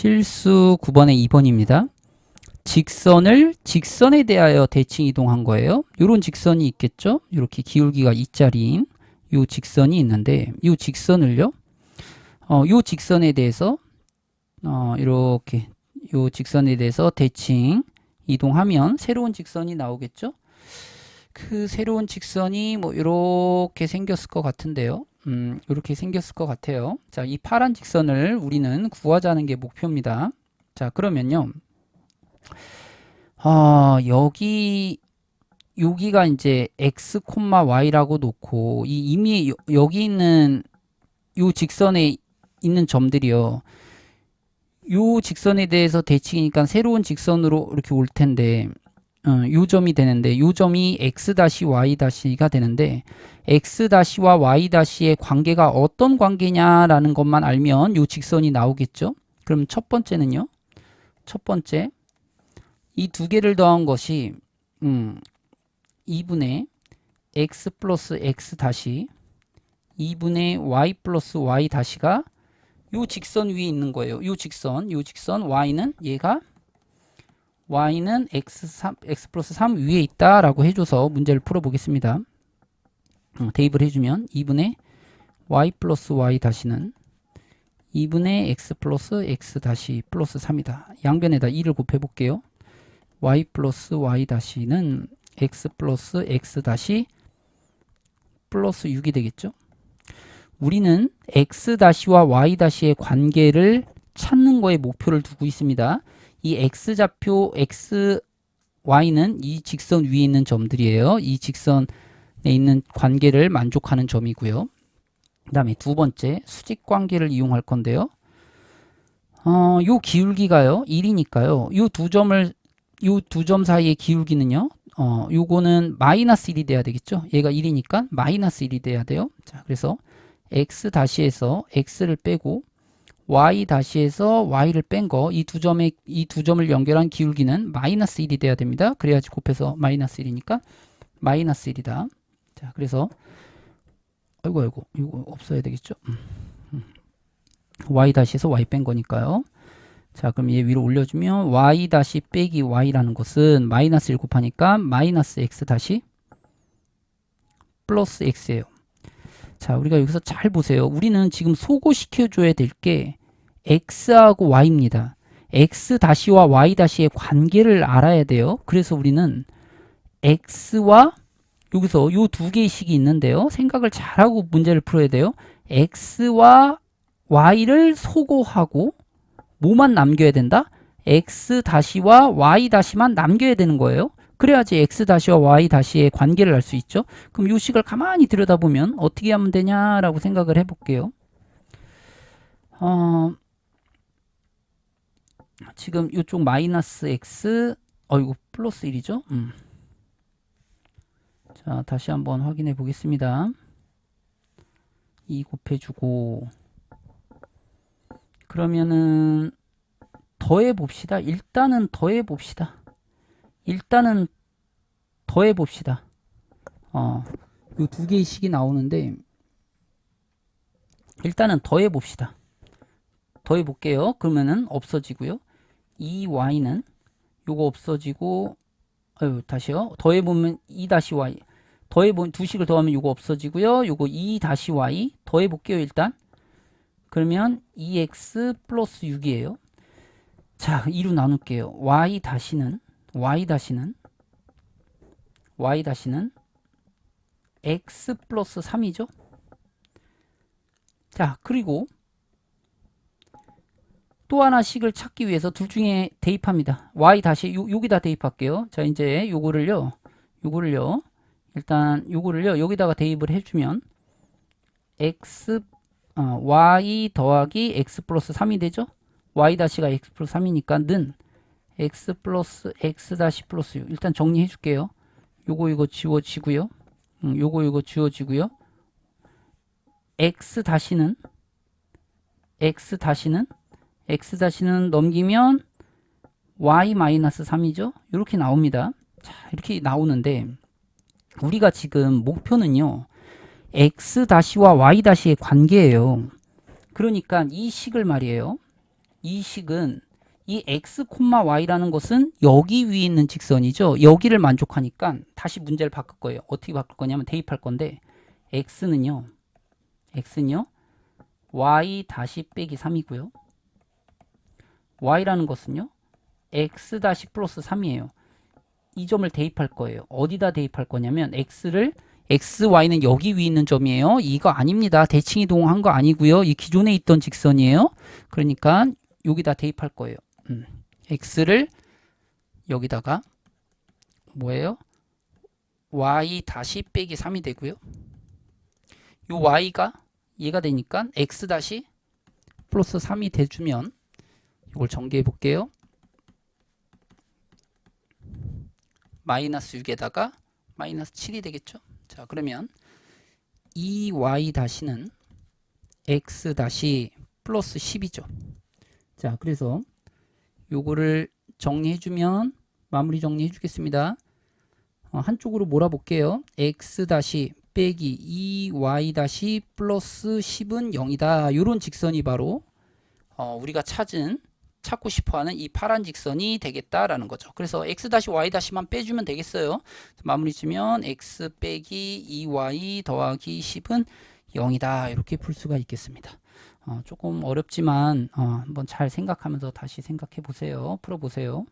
필수 9번의 2번입니다. 직선을 직선에 대하여 대칭 이동한 거예요. 이런 직선이 있겠죠? 이렇게 기울기가 2짜리인 요 직선이 있는데 요 직선을요. 어, 요 직선에 대해서 어, 이렇게 요 직선에 대해서 대칭 이동하면 새로운 직선이 나오겠죠? 그 새로운 직선이 뭐 이렇게 생겼을 것 같은데요. 음, 이렇게 생겼을 것 같아요. 자, 이 파란 직선을 우리는 구하자는 게 목표입니다. 자, 그러면요. 아, 여기 여기가 이제 x, y라고 놓고 이 이미 여, 여기 있는 요 직선에 있는 점들이요. 요 직선에 대해서 대칭이니까 새로운 직선으로 이렇게 올 텐데 어, 요 점이 되는데 요 점이 x-y-가 되는데 x-와 y-의 관계가 어떤 관계냐라는 것만 알면 요 직선이 나오겠죠. 그럼 첫 번째는요. 첫 번째 이 두 개를 더한 것이 음, 2분의 x 플러스 x 다시 2분의 y 플러스 y 다시가 요 직선 위에 있는 거예요. 요 직선, 요 직선 y는 얘가 y는 x3, x 플러스 3 위에 있다라고 해줘서 문제를 풀어보겠습니다. 어, 대입을 해주면 2분의 y 플러스 y 다시는 2분의 x 플러스 x 다시 플러스 3이다. 양변에다 2를 곱해볼게요. y 플러스 y 다시는 x 플러스 x 다시 플러스 6이 되겠죠. 우리는 x 다시와 y 다시의 관계를 찾는 거에 목표를 두고 있습니다. 이 x좌표 x, y는 이 직선 위에 있는 점들이에요. 이 직선에 있는 관계를 만족하는 점이고요. 그 다음에 두 번째 수직 관계를 이용할 건데요. 어, 요 기울기가요. 1이니까요. 요 두 점을 요 두 점 사이의 기울기는요. 어, 요거는 마이너스 1이 돼야 되겠죠. 얘가 1이니까 마이너스 1이 돼야 돼요. 자, 그래서 x 다시에서 x를 빼고 y 다시에서 y를 뺀 거 이 두 점의 이 두 점을 연결한 기울기는 마이너스 1이 돼야 됩니다. 그래야지 곱해서 마이너스 1이니까 마이너스 1이다. 자, 그래서 아이고 아이고 이거 없어야 되겠죠. 음, 음. y 다시에서 y 뺀 거니까요. 자, 그럼 얘 위로 올려주면 y 다시 빼기 y라는 것은 마이너스 1 곱하니까 마이너스 x 다시 플러스 x예요. 자, 우리가 여기서 잘 보세요. 우리는 지금 소고시켜줘야 될 게 x하고 y입니다. x 다시와 y 다시의 관계를 알아야 돼요. 그래서 우리는 x와 여기서 요 두 개의 식이 있는데요. 생각을 잘하고 문제를 풀어야 돼요. x와 y를 소고하고 뭐만 남겨야 된다? x 다시와 y 다시만 남겨야 되는 거예요. 그래야지 x 다시와 y 다시의 관계를 알 수 있죠. 그럼 이 식을 가만히 들여다보면 어떻게 하면 되냐라고 생각을 해볼게요. 어, 지금 이쪽 마이너스 x, 어 이거 플러스 1이죠. 음. 자, 다시 한번 확인해 보겠습니다. 2 곱해주고 그러면은 더해 봅시다. 일단은 더해 봅시다. 일단은 더해 봅시다. 어, 요 두 개의 식이 나오는데 일단은 더해 봅시다. 더해 볼게요. 그러면은 없어지고요. 2y는 요거 없어지고 아유, 다시요. 더해 보면 2 다시 y. 더해 보면 두 식을 더하면 요거 없어지고요. 요거 2 다시 y 더해 볼게요, 일단. 그러면 2x 플러스 6이에요. 자, 2로 나눌게요. y 다시는 y 다시는 y 다시는 x 플러스 3이죠. 자, 그리고 또 하나 식을 찾기 위해서 둘 중에 대입합니다. y 다시 요, 여기다 대입할게요. 자, 이제 요거를요. 요거를요. 일단 요거를요. 여기다가 대입을 해주면 x 어, y 더하기 x 플러스 3이 되죠. y 다시가 x 플러스 3이니까 는 x 플러스 x 다시 플러스 6 일단 정리해 줄게요. 요거 이거 지워지고요. 음, 요거 이거 지워지고요. x 다시는 x 다시는 x 다시는 넘기면 y 마이너스 3이죠. 이렇게 나옵니다. 자, 이렇게 나오는데 우리가 지금 목표는요. x 다시와 y 다시의 관계예요. 그러니까 이 식을 말이에요. 이 식은 이 x, y라는 것은 여기 위에 있는 직선이죠. 여기를 만족하니까 다시 문제를 바꿀 거예요. 어떻게 바꿀 거냐면 대입할 건데 x는요. x는요. y 다시 빼기 3이고요. Y라는 것은요. x 다시 플러스 3이에요. 이 점을 대입할 거예요. 어디다 대입할 거냐면 x를 x, y는 여기 위에 있는 점이에요. 이거 아닙니다. 대칭 이동한 거 아니고요. 이 기존에 있던 직선이에요. 그러니까 여기다 대입할 거예요. 음. x를 여기다가 뭐예요? y 다시 빼기 3이 되고요. 요 y가 얘가 되니까 x 다시 플러스 3이 돼주면 이걸 전개해 볼게요. 마이너스 6에다가 마이너스 7이 되겠죠. 자 그러면 2y 다시는 x 다시 플러스 10이죠. 자 그래서 요거를 정리해 주면 마무리 정리해 주겠습니다. 어, 한쪽으로 몰아볼게요. x 다시 빼기 2y 다시 플러스 10은 0이다. 요런 직선이 바로 어, 우리가 찾은 찾고 싶어하는 이 파란 직선이 되겠다라는 거죠. 그래서 x 다시 y 다시만 빼주면 되겠어요. 마무리 지면 x 빼기 2y 더하기 10은 0이다. 이렇게 풀 수가 있겠습니다. 어, 조금 어렵지만 어, 한번 잘 생각하면서 다시 생각해 보세요. 풀어 보세요.